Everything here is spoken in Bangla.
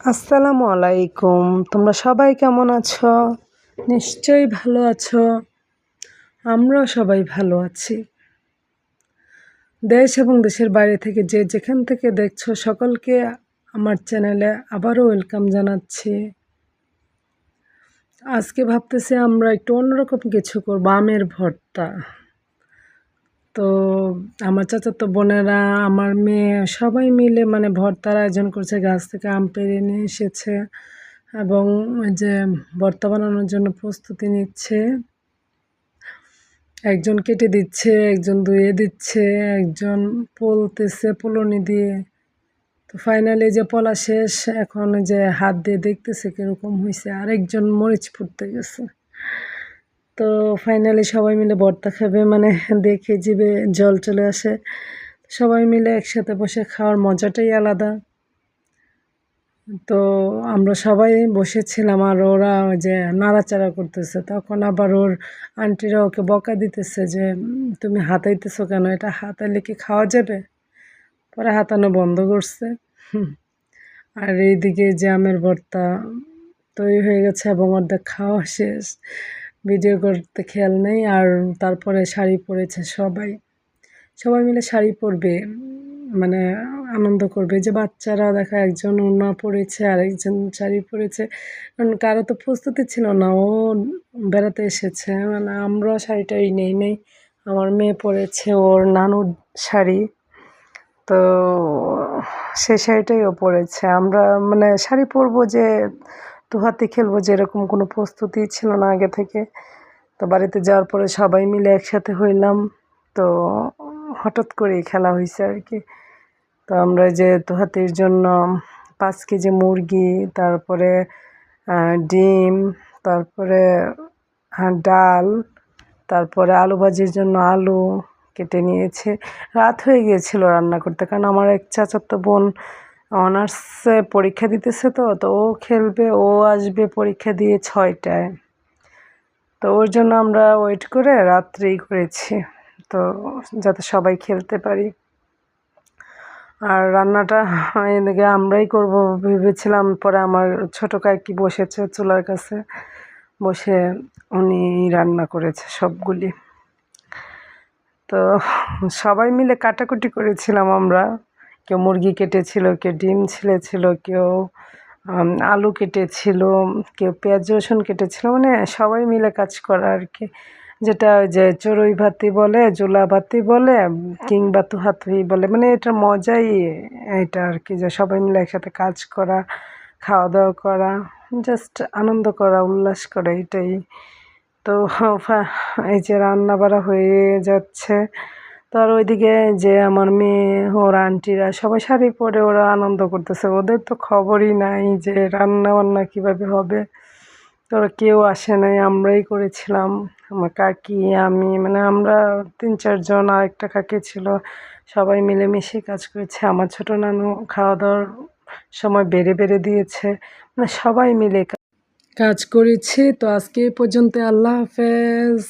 আসসালামু আলাইকুম। তোমরা সবাই কেমন আছো? নিশ্চয়ই ভালো আছো। আমরাও সবাই ভালো আছি। দেশ এবং দেশের বাইরে থেকে যে যেখান থেকে দেখছ সকলকে আমার চ্যানেলে আবারও ওয়েলকাম জানাচ্ছি। আজকে ভাবতেছি আমরা একটু অন্যরকম কিছু করব, আমের ভর্তা। তো আমার চাচাতো বোনেরা, আমার মেয়ে, সবাই মিলে মানে ভর্তার আয়োজন করছে। গাছ থেকে আম পেড়ে নিয়ে এসেছে এবং যে ভর্তা বানানোর জন্য প্রস্তুতি নিচ্ছে। একজন কেটে দিচ্ছে, একজন ধুয়ে দিচ্ছে, একজন পলতেছে পোলনি দিয়ে। তো ফাইনালি যে পলা শেষ, এখন যে হাত দিয়ে দেখতেছে কীরকম হয়েছে আরেকজন মরিচ ফুটতে গেছে। তো ফাইনালি সবাই মিলে ভর্তা খাবে মানে দেখে জিবে জল চলে আসে। সবাই মিলে একসাথে বসে খাওয়ার মজাটাই আলাদা। তো আমরা সবাই বসেছিলাম আর ওরা যে নাড়াচাড়া করতেছে, তখন আবার ওর আন্টিরা ওকে বকা দিতেছে যে, তুমি হাতাইতেছো কেন? এটা হাতাইলে কি খাওয়া যাবে? পরে হাতানো বন্ধ করছে। আর এইদিকে যে আমের ভর্তা তৈরি হয়ে গেছে এবং অর্ধেক খাওয়া শেষ। ভিডিও করতে খেয়াল নেই আর তারপরে শাড়ি পরেছে সবাই। সবাই মিলে শাড়ি পরবে মানে আনন্দ করবে। যে বাচ্চারা দেখা একজন ওনা পরেছে আর একজন শাড়ি পরেছে। কারণ কারও তো প্রস্তুতি ছিল না, ও বেড়াতে এসেছে। মানে আমরা শাড়িটাই নেই নেই, আমার মেয়ে পরেছে ওর নানুর শাড়ি। তো সেই শাড়িটাই ও পরেছে। আমরা মানে শাড়ি পরবো যে দু হাতে খেলব যেরকম কোনো প্রস্তুতি ছিল না আগে থেকে। তো বাড়িতে যাওয়ার পরে সবাই মিলে একসাথে হইলাম। তো হঠাৎ করেই খেলা হয়েছে আর কি। তো আমরা যে হাতির জন্য পাঁচ কেজি মুরগি, তারপরে ডিম, তারপরে ডাল, তারপরে আলু ভাজির জন্য আলু কেটে নিয়েছে। রাত হয়ে গিয়েছিল রান্না করতে, কারণ আমার এক চাচাতো বোন অনার্সে পরীক্ষা দিতেছে তো তো ও খেলবে, ও আসবে পরীক্ষা দিয়ে ছয়টায়। তো ওর জন্য আমরা ওয়েট করে রাত্রেই করেছি, তো যাতে সবাই খেলতে পারি। আর রান্নাটা এদিকে আমরাই করব ভেবেছিলাম, পরে আমার ছোটো কাকি বসেছে চুলার কাছে, বসে উনি রান্না করেছে সবগুলি। তো সবাই মিলে কাটাকুটি করেছিলাম আমরা। কেউ মুরগি কেটেছিল, কেউ ডিম ছিলেছিল, কেউ আলু কেটেছিল, কেউ পেঁয়াজ, রসুন কেটেছিল মানে সবাই মিলে কাজ করা আর কি। যেটা ওই যে চড়ুই ভাতি বলে, জোলা ভাতি বলে, কিংবা তুহাতুহি বলে মানে এটা মজাই এটা আর কি, যে সবাই মিলে একসাথে কাজ করা খাওয়া দাওয়া করা জাস্ট আনন্দ করা, উল্লাস করা, এটাই। তো এই যে রান্না বাড়া হয়ে যাচ্ছে। তো আর ওইদিকে যে আমার মেয়ে, ওর আন্টিরা সবাই শাড়ি পরে ওরা আনন্দ করতেছে। ওদের তো খবরই নাই যে রান্না বান্না কীভাবে হবে। তো কেউ আসে নাই, আমরাই করেছিলাম। আমার কাকি, আমি মানে আমরা তিন চারজন আর একটা কাকি ছিল। সবাই মিলেমিশে কাজ করেছে। আমার ছোটো নানু খাওয়া দাওয়ার সময় বেড়ে বেড়ে দিয়েছে। মানে সবাই মিলে কাজ করেছি। তো আজকে এই পর্যন্ত আল্লাহ হাফেজ।